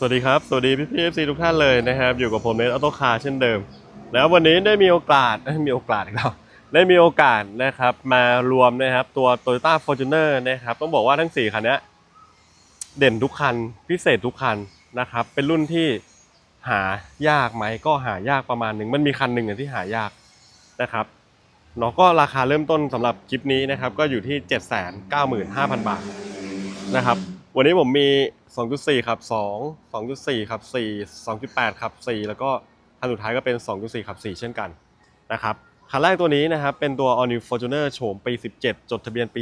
สวัสดีครับ สวัสดีพี่พีเอฟซีทุกท่านเลยนะครับ อยู่กับผมเนทออโต้คาร์เช่นเดิม แล้ววันนี้ได้มีโอกาสได้มีโอกาสอีกแล้วได้มีโอกาสนะครับ มารวมนะครับตัว Toyota Fortuner นะครับ ต้องบอกว่าทั้ง 4 คันนี้เด่นทุกคันพิเศษทุกคันนะครับ เป็นรุ่นที่หายากไหมก็หายากประมาณหนึ่งมันมีคันหนึ่งอะที่หายากนะครับเนาะก็ราคาเริ่มต้นสำหรับคลิปนี้นะครับ ก็อยู่ที่ 795,000 บาทนะครับ วันนี้ผมมี 2.4ขับ 2 2.4ขับ 4 2.8ขับ 4 แล้วก็คันสุดท้ายก็เป็น 2.4ขับ 4 เช่นกันนะครับ คันแรกตัวนี้นะครับ เป็นตัว All New Fortuner โฉมปี 17 จดทะเบียนปี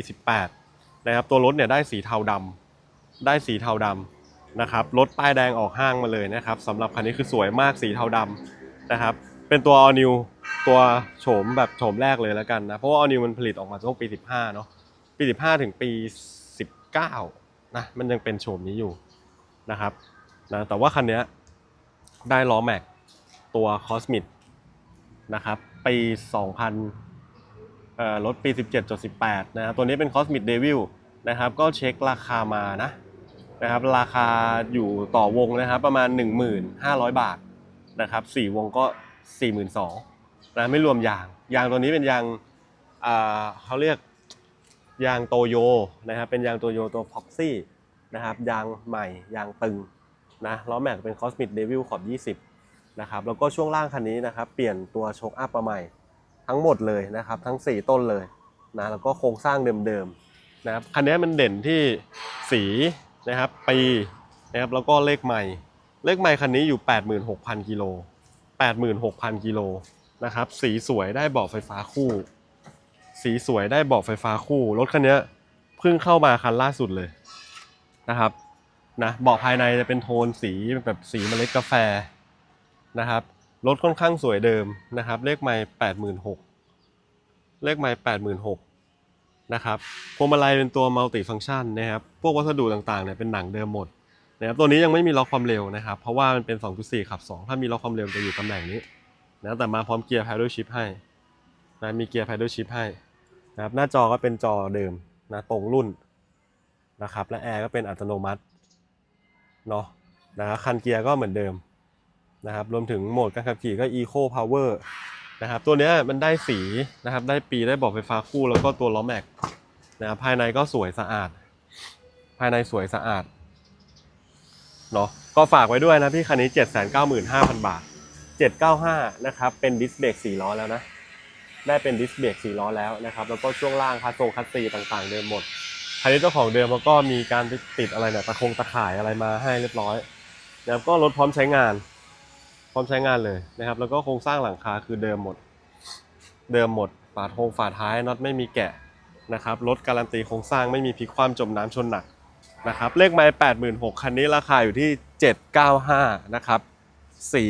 18 นะครับ ตัวรถเนี่ยได้สีเทาดำได้สีเทาดำนะครับ รถป้ายแดงออกห้างมาเลยนะครับสำหรับคันนี้คือสวยมากสีเทาดำนะครับ เป็นตัว All New ตัวโฉมแบบโฉมแรกเลยแล้วกันนะ เพราะว่า All New มันผลิตออกมาช่วงปี 15 เนาะปี 15 ถึงปี 19 นะมันยังเป็นโฉมนี้อยู่นะครับนะแต่ว่าคันนี้ได้ล้อแม็กตัวคอสมิ c นะครับปี 2000เอ่อรถปี 17.18 นะครับตัวนี้เป็นคอสมิ c เดวิลนะครับก็เช็คราคามานะนะครับราคาอยู่ต่อวงนะครับประมาณ 1,500 บาทนะครับ4วงก็ 42,000นะไม่รวมยาง ยางตัวนี้เป็นยางอ่าเขาเรียก ยางโตโยนะครับเป็นยางโตโยตัวพ็อกซี่นะครับยางใหม่ยางตึงนะล้อแม็กเป็นคอสมิ c เดวิลขอบ 20นะครับแล้วก็ช่วงล่างคันนี้นะครับเปลี่ยนตัวโชคอัพมาใหม่ทั้งหมดเลยนะครับทั้ง 4 ต้นเลยนะแล้วก็โครงสร้างเดิมๆนะครับคันนี้มันเด่นที่สีนะครับปีนะครับแล้วก็เลขใหม่ เลขใหม่คันนี้อยู่ 86,000กิโล86,000กิโลนะครับสีสวยได้เบาะไฟฟ้าคู่ สีสวยได้เบาะไฟฟ้าคู่ รถคันนี้เพิ่งเข้ามาคันล่าสุดเลยนะครับนะเบาะภายในจะเป็นโทนสีแบบสีเมล็ดกาแฟนะครับรถค่อนข้างสวยเดิมนะครับเลขไม้แปดหมื่นหกเลขไม้แปดหมื่นหกนะครับพวงมาลัยเป็นตัวมัลติฟัง c t ชันนะครับพวกวัสดุต่างๆเนี่ยเป็นหนังเดิมหมดนะครับตัวนี้ยังไม่มีล็อกความเร็วนะครับ เพราะว่ามันเป็น 2.4 ขับ 2 ถ้ามีล็อกความเร็วจะอยู่ตำแหน่งนี้นะแต่มาพร้อมเกียร์ paddle shift ให้นะมีเกียร์ paddle shift ให้ นะครับหน้าจอก็เป็นจอเดิมนะตรงรุ่นนะครับ และแอร์ก็เป็นอัตโนมัติเนาะนะครับคันเกียร์ก็เหมือนเดิมนะครับ รวมถึงโหมดการขับขี่ก็ eco power นะครับ ตัวนี้มันได้สีนะครับ ได้ปีได้บอกไฟฟ้าคู่แล้วก็ตัวล้อแม็กนะครับภายในก็สวยสะอาด ภายในสวยสะอาดเนาะก็ฝากไว้ด้วยนะพี่คันนี้ 795,000 บาท 795 นะครับ เป็นดิสเบรก4ล้อแล้วนะ ได้เป็นดิสเบรก4ล้อแล้วนะครับแล้วก็ช่วงล่างคัสโซคัสซีต่างๆ เดิมหมดคันนี้เจ้าของเดิมแล้วก็มีการติดอะไรเนี่ยตะคงตะข่ายอะไรมาให้เรียบร้อยนะครับก็รถพร้อมใช้งาน พร้อมใช้งานเลยนะครับ แล้วก็โครงสร้างหลังคาคือเดิมหมด เดิมหมดฝาโทงฝาท้ายน็อตไม่มีแกะนะครับรถการันตีโครงสร้างไม่มีพลิกคว่ำจมน้ำชนหนักนะครับเลขไม้แปดหมื่นหกคันนี้ราคาอยู่ที่เจ็ดเก้าห้านะครับสี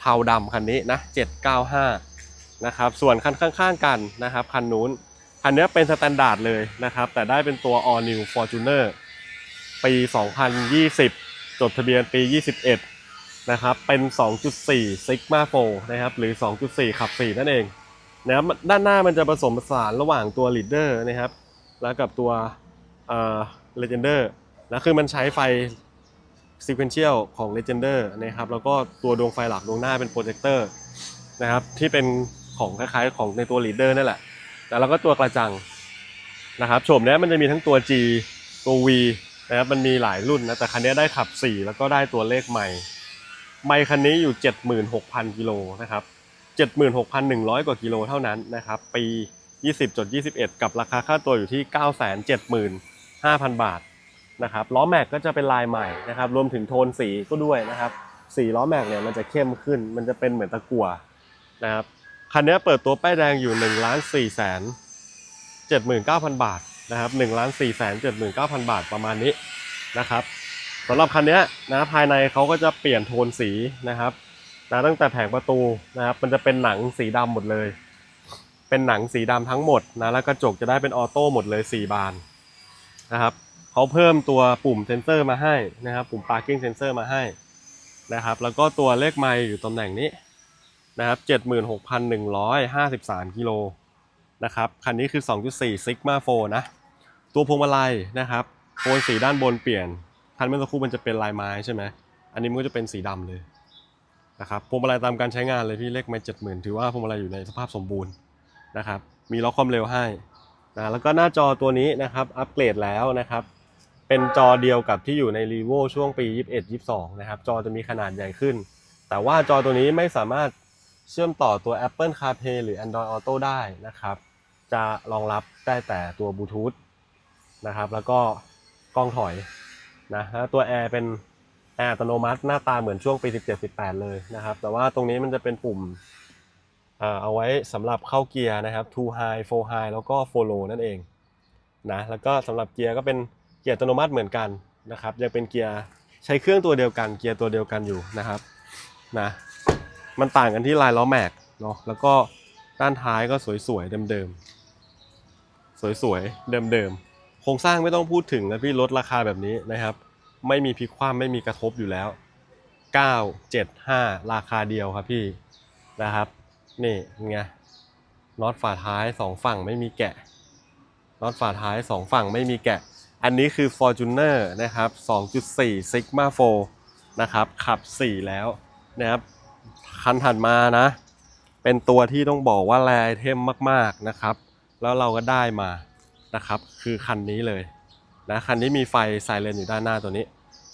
เทาดำคันนี้นะเจ็ดเก้าห้า นะครับ ส่วนคันข้างๆกันนะครับคันนู้นคันนี้เป็นสแตนดาร์ดเลยนะครับ แต่ได้เป็นตัว All New Fortuner ปี 2020 จดทะเบียนปี 21 นะครับ เป็น 2.4 Sigma 4นะครับ หรือ 2.4 ขับ 4 นั่นเองนะครับด้านหน้ามันจะผสมผสานระหว่างตัว Leader นะครับ แล้วกับตัวเอ่อ Legender แล้วคือมันใช้ไฟ Sequential ของ Legender นะครับ แล้วก็ตัวดวงไฟหลักดวงหน้าเป็นโปรเจคเตอร์นะครับ ที่เป็น ของคล้ายๆ ของในตัวลีดเดอร์นั่นแหละแล้วเราก็ตัวกระจังนะครับโฉมเนี้ยมันจะมีทั้งตัว G ตัว V นะครับมันมีหลายรุ่นนะแต่คันนี้ได้ขับ 4 แล้วก็ได้ตัวเลขใหม่ไมค์คันนี้อยู่ 76,000กิโลนะครับ76,100 กว่ากิโลเท่านั้นนะครับปี 20.21 กับราคาค่าตัวอยู่ที่ 975,000 บาทนะครับล้อแม็กก็จะเป็นลายใหม่นะครับรวมถึงโทนสีก็ด้วยนะครับสีล้อแม็กเนี่ยมันจะเข้มขึ้น มันจะเป็นเหมือนตะกั่วนะครับ คันนี้เปิดตัวป้ายแดงอยู่1นึ่งล้านสี่แสนเจ็ดหมื่นเก้าพันบาทนะครับหนึ่งล้านสี่แสนเจ็ดหมื่นเก้าพันบาทประมาณนี้นะครับสำหรับคันนี้นะภายในเขาก็จะเปลี่ยนโทนสีนะครับนะตั้งแต่แผงประตูนะครับ มันจะเป็นหนังสีดำหมดเลย เป็นหนังสีดำทั้งหมดนะแล้วกระจกจะได้เป็นออโต้หมดเลย 4 บานนะครับเขาเพิ่มตัวปุ่มเซนเซอร์มาให้นะครับ ปุ่ม parking sensor มาให้นะครับ แล้วก็ตัวเลขไมล์อยู่ตำแหน่งนี้ นะครับ76,153 กิโลนะครับคันนี้คือ 2.4 Sigma 4นะ ตัวพวงมาลัยนะครับโทนสีด้านบนเปลี่ยนคันเมื่อสักครู่มันจะเป็นลายไม้ใช่ไหมอันนี้มันก็จะเป็นสีดำเลยนะครับพวงมาลัยตามการใช้งานเลยพี่เลขไม่เจ็ดหมื่นถือว่าพวงมาลัยอยู่ในสภาพสมบูรณ์นะครับมีล็อกความเร็วให้นะแล้วก็หน้าจอตัวนี้นะครับอัปเกรดแล้วนะครับเป็นจอเดียวกับที่อยู่ใน r ีโวช่วงปี 21 22 นะครับจอจะมีขนาดใหญ่ขึ้น แต่ว่าจอตัวนี้ไม่สามารถ เชื่อมต่อตัว Apple CarPlay หรือ Android Auto ได้นะครับ จะรองรับได้แต่ตัวบลูทูธนะครับ แล้วก็กล้องถอยนะแล้วตัวแอร์เป็นแอร์อัตโนมัติหน้าตาเหมือนช่วงปี17 18 เลยนะครับ แต่ว่าตรงนี้มันจะเป็นปุ่มเอาไว้สำหรับเข้าเกียร์นะครับ two high four high แล้วก็ four low นั่นเองนะแล้วก็สำหรับเกียร์ก็เป็นเกียร์อัตโนมัติเหมือนกันนะครับยังเป็นเกียร์ใช้เครื่องตัวเดียวกันเกียร์ตัวเดียวกันอยู่นะครับนะ มันต่างกันที่ลายล้อแม็กเนาะแล้วก็ด้านท้ายก็สวยๆเดิมๆสวยๆเดิมๆโครงสร้างไม่ต้องพูดถึงนะพี่ลดราคาแบบนี้นะครับ ไม่มีพลิกคว่ำไม่มีกระทบอยู่แล้ว 9 7 5 ราคาเดียวครับพี่นะครับนี่ไงน็อตฝาท้าย2ฝั่งไม่มีแกะน็อตฝาท้าย2ฝั่งไม่มีแกะ อันนี้คือ Fortuner นะครับ2.4 Sigma 4นะครับขับ 4 แล้วนะครับ คันถัดมานะ เป็นตัวที่ต้องบอกว่าแรไอเทมมากๆนะครับ แล้วเราก็ได้มานะครับ คือคันนี้เลยนะคันนี้มีไฟไซเรนอยู่ด้านหน้าตัวนี้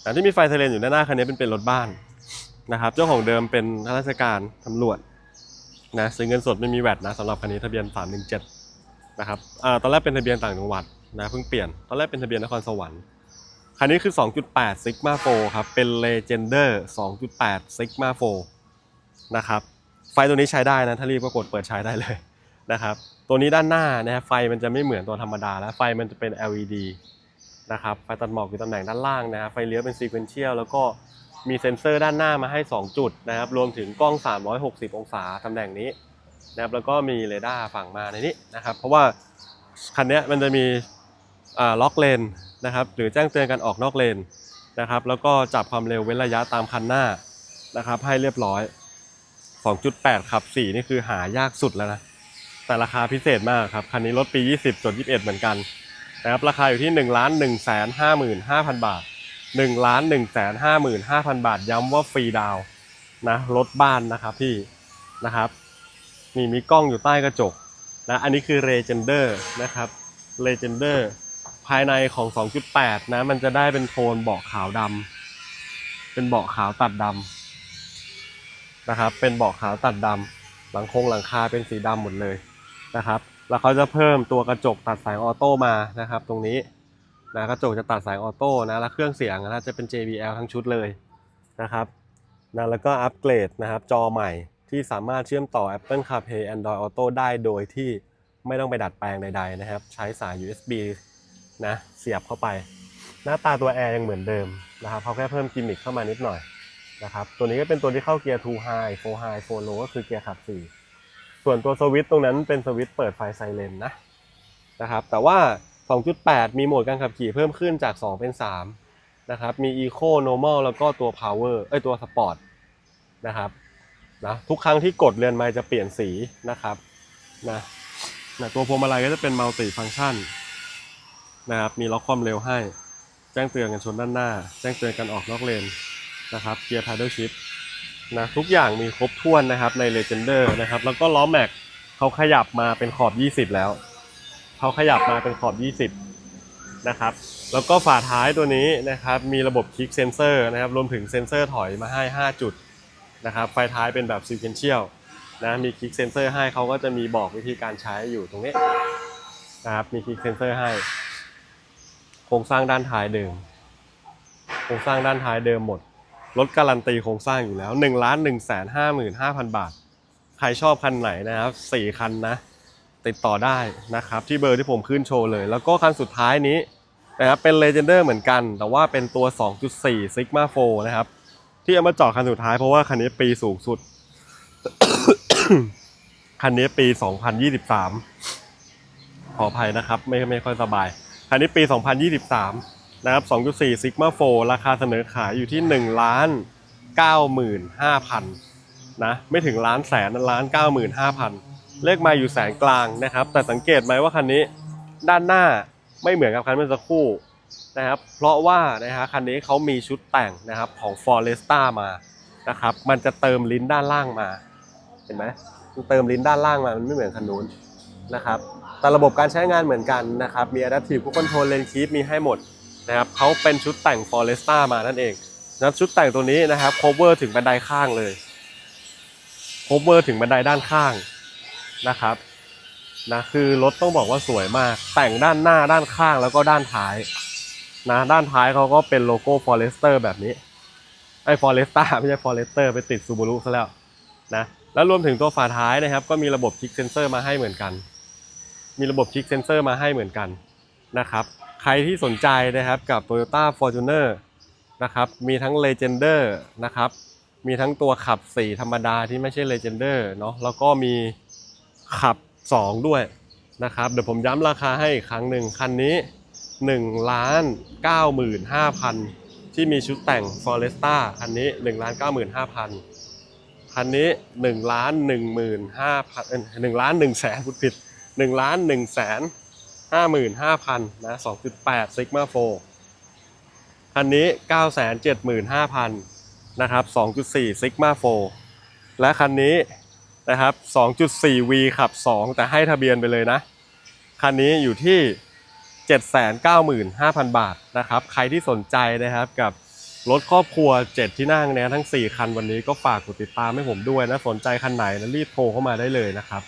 แต่ที่มีไฟไซเรนอยู่ด้านหน้าคันนี้เป็นเป็นรถบ้านนะครับ เจ้าของเดิมเป็นข้าราชการตำรวจนะซื้อเงินสดไม่มีแวดนะสำหรับคันนี้ทะเบียน 317 นะครับอ่าตอนแรกเป็นทะเบียนต่างจังหวัดนะเพิ่งเปลี่ยนตอนแรกเป็นทะเบียนนครสวรรค์คันนี้คือ 2.8 Sigma 4ครับเป็น Legender 2.8 Sigma 4 นะครับ ไฟตัวนี้ใช้ได้นะถ้ารีบก็กดเปิดใช้ได้เลยนะครับ ตัวนี้ด้านหน้านะครับไฟมันจะไม่เหมือนตัวธรรมดาแล้วไฟมันจะเป็น LED นะครับไฟตัดหมอกอยู่ตำแหน่งด้านล่างนะครับไฟเลี้ยวเป็น sequential แล้วก็มีเซ็นเซอร์ด้านหน้ามาให้ 2 จุดนะครับ รวมถึงกล้อง 360 องศาตำแหน่งนี้นะครับแล้วก็มีเรดาร์ฝั่งมาในนี้นะครับ เพราะว่าคันนี้มันจะมีล็อกเลนนะครับหรือแจ้งเตือนการออกนอกเลนนะครับ แล้วก็จับความเร็วเว้นระยะตามคันหน้านะครับ ให้เรียบร้อย 2.8 ขับ 4 นี่คือหายากสุดแล้วนะ แต่ราคาพิเศษมากครับ คันนี้รถปี 20จด21 เหมือนกันนะครับ ราคาอยู่ที่ 1 1 5 5 0 0 0 บาท 1 1 5 5 0 0 0 บาท ย้ำว่าฟรีดาวนะรถบ้านนะครับพี่นะครับนี่มีกล้องอยู่ใต้กระจกนะอันนี้คือ Legender นะครับ Legender ภายในของ 2.8 นะ มันจะได้เป็นโทนเบาะขาวดำเป็นเบาะขาวตัดดำ นะครับ เป็นเบาะขาวตัดดำหลังโครงหลังคาเป็นสีดำหมดเลยนะครับ แล้วเขาจะเพิ่มตัวกระจกตัดสายออโต้มานะครับ ตรงนี้นะกระจกจะตัดสายออโต้นะแล้วเครื่องเสียงนะจะเป็น JBL ทั้งชุดเลยนะครับนะแล้วก็อัปเกรดนะครับ จอใหม่ที่สามารถเชื่อมต่อ Apple CarPlay Android Auto ได้โดยที่ไม่ต้องไปดัดแปลงใด ๆ นะครับ ใช้สาย USB นะเสียบเข้าไป หน้าตาตัวแอร์ยังเหมือนเดิมนะครับเขาแค่เพิ่มกิมมิคเข้ามานิดหน่อย นะครับตัวนี้ก็เป็นตัวที่เข้าเกียร์2 high 4 high 4 low ก็คือเกียร์ขับ 4 ส่วนตัวสวิตช์ตรงนั้นเป็นสวิตช์เปิดไฟไซเรนนะนะครับแต่ว่า 2.8 มีโหมดการขับขี่เพิ่มขึ้นจาก 2 เป็น 3 นะครับ มี Eco Normal แล้วก็ตัว Power เอ้ยตัว Sport นะครับนะทุกครั้งที่กดเรือนไม้จะเปลี่ยนสีนะครับนะนะตัวพวงมาลัยก็จะเป็น Multi Function นะครับมีล็อกความเร็วให้ แจ้งเตือนกันชนด้านหน้า แจ้งเตือนกันออกนอกเลน นะครับเกียร์ paddle shift นะทุกอย่างมีครบถ้วนนะครับใน Legender นะครับ แล้วก็ล้อแม็กเขาขยับมาเป็นขอบ 20 แล้ว เขาขยับมาเป็นขอบ 20 นะครับ แล้วก็ฝาท้ายตัวนี้นะครับ มีระบบคลิกเซนเซอร์นะครับ รวมถึงเซนเซอร์ถอยมาให้ 5 จุดนะครับ ไฟท้ายเป็นแบบ sequential นะ มีคลิกเซนเซอร์ให้เขาก็จะมีบอกวิธีการใช้อยู่ตรงนี้นะครับ มีคลิกเซนเซอร์ให้ โครงสร้างด้านท้ายเดิม โครงสร้างด้านท้ายเดิมหมด รถการันตีโครงสร้างอยู่แล้ว1นึ่งล้านหนึ่งแสนห้าหมื่นห้าพันบาท ใครชอบคันไหนนะครับสี่คันนะ ติดต่อได้นะครับ ที่เบอร์ที่ผมขึ้นโชว์เลย แล้วก็คันสุดท้ายนี้นะครับเป็น Legender เหมือนกัน แต่ว่าเป็นตัว 2.4 Sigma 4นะครับ ที่เอามาเจาะคันสุดท้ายเพราะว่าคันนี้ปีสูงสุด คันนี้ปี 2023 ขออภัยนะครับ ไม่ไม่ค่อยสบาย คันนี้ปี 2023 นะครับ2.4 Sigma 4ราคาเสนอขายอยู่ที่1ล้าน95,000นะไม่ถึงล้านแสนล้าน95,000 เลขมาอยู่แสนกลางนะครับ แต่สังเกตไหมว่าคันนี้ด้านหน้าไม่เหมือนกับคันเมื่อสักครู่นะครับ เพราะว่านะฮะคันนี้เขามีชุดแต่งนะครับของ Foresta มานะครับ มันจะเติมลิ้นด้านล่างมา เห็นไหมมันเติมลิ้นด้านล่างมา มันไม่เหมือนคันนู้นนะครับแต่ระบบการใช้งานเหมือนกันนะครับ มี Adaptive Cruise Control Lane Keep มีให้หมด นะครับเขาเป็นชุดแต่ง Foresta มานั่นเองนะชุดแต่งตัวนี้นะครับ cover ถึงบันไดข้างเลย cover ถึงบันไดด้านข้างนะครับนะคือรถต้องบอกว่าสวยมาก แต่งด้านหน้าด้านข้างแล้วก็ด้านท้ายนะด้านท้ายเขาก็เป็นโลโก้ Forester แบบนี้ไอ้ Foresta ไม่ใช่ Forester ไปติด Subaru ซะแล้วนะแล้วรวมถึงตัวฝาท้ายนะครับ ก็มีระบบคิกเซนเซอร์มาให้เหมือนกัน มีระบบคิกเซนเซอร์มาให้เหมือนกันนะครับ ใครที่สนใจนะครับกับ Toyota Fortuner นะครับมีทั้ง Legender นะครับมีทั้งตัวขับ 4 ธรรมดาที่ไม่ใช่ Legender เนาะแล้วก็มีขับ 2 ด้วยนะครับเดี๋ยวผมย้ำราคาให้อีกครั้งหนึ่งคันนี้1ล้าน95,000 ที่มีชุดแต่ง Foresta คันนี้1ล้าน95,000 คันนี้1ล้าน15,000เอ้ย1ล้าน1แสนพูดผิด1ล้าน1แสน 55,000นะ2.8 Sigma 4คันนี้ 975,000นะครับ2.4 Sigma 4และคันนี้นะครับ 2.4 V ขับ 2 แต่ให้ทะเบียนไปเลยนะ คันนี้อยู่ที่ 795,000 บาทนะครับ ใครที่สนใจนะครับกับรถครอบครัว 7 ที่นั่งเนี่ยทั้ง 4 คันวันนี้ก็ฝากกดติดตามให้ผมด้วยนะ สนใจคันไหนนะรีบโทรเข้ามาได้เลยนะครับ